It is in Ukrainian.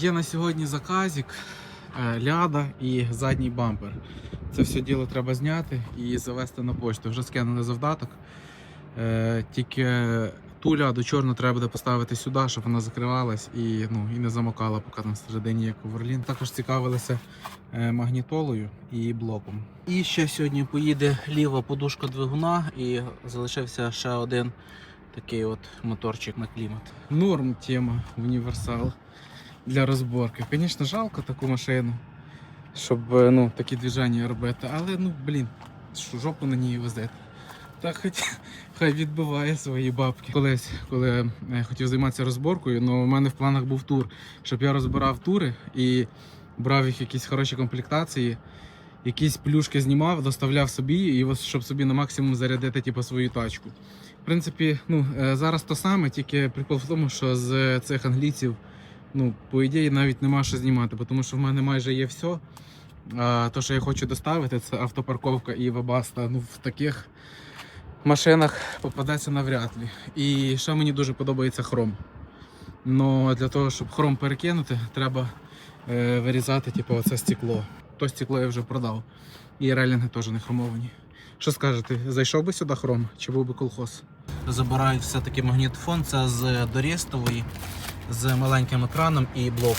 Є на сьогодні заказик, е, ляда і задній бампер. Це все діло треба зняти і завести на почту. Вже скинули завдаток. Е, Тільки ту ляду чорну треба буде поставити сюди, щоб вона закривалась і, ну, і не замокала, поки там всередині є коверлін. Також цікавилися е, магнітолою і блоком. І ще сьогодні поїде ліва подушка двигуна і залишився ще один такий от моторчик на клімат. Норм тема універсал для розборки. Звісно, жалко таку машину, щоб е, ну, такі движення робити, але ну блін, що жопу на ній везете. Так хоч хай відбиває свої бабки. Колись, коли я хотів займатися розборкою, ну у мене в планах був тур, щоб я розбирав тури і брав їх якісь хороші комплектації, якісь плюшки знімав, доставляв собі, і щоб собі на максимум зарядити типу, свою тачку. В принципі, ну, е, зараз то саме, тільки прикол в тому, що з цих англійців, ну, по ідеї, навіть нема що знімати, тому що в мене майже є все. А то, що я хочу доставити, це автопарковка і вебаста. Ну, в таких машинах попадеться навряд ли. І ще мені дуже подобається хром. Но для того, щоб хром перекинути, треба е, вирізати типу, оце стекло. То стекло я вже продав. І релінги теж не хромовані. Що скажете, зайшов би сюди хром чи був би колхоз? Забирають все-таки магнітофон, це з дорістової, з маленьким екраном і блок.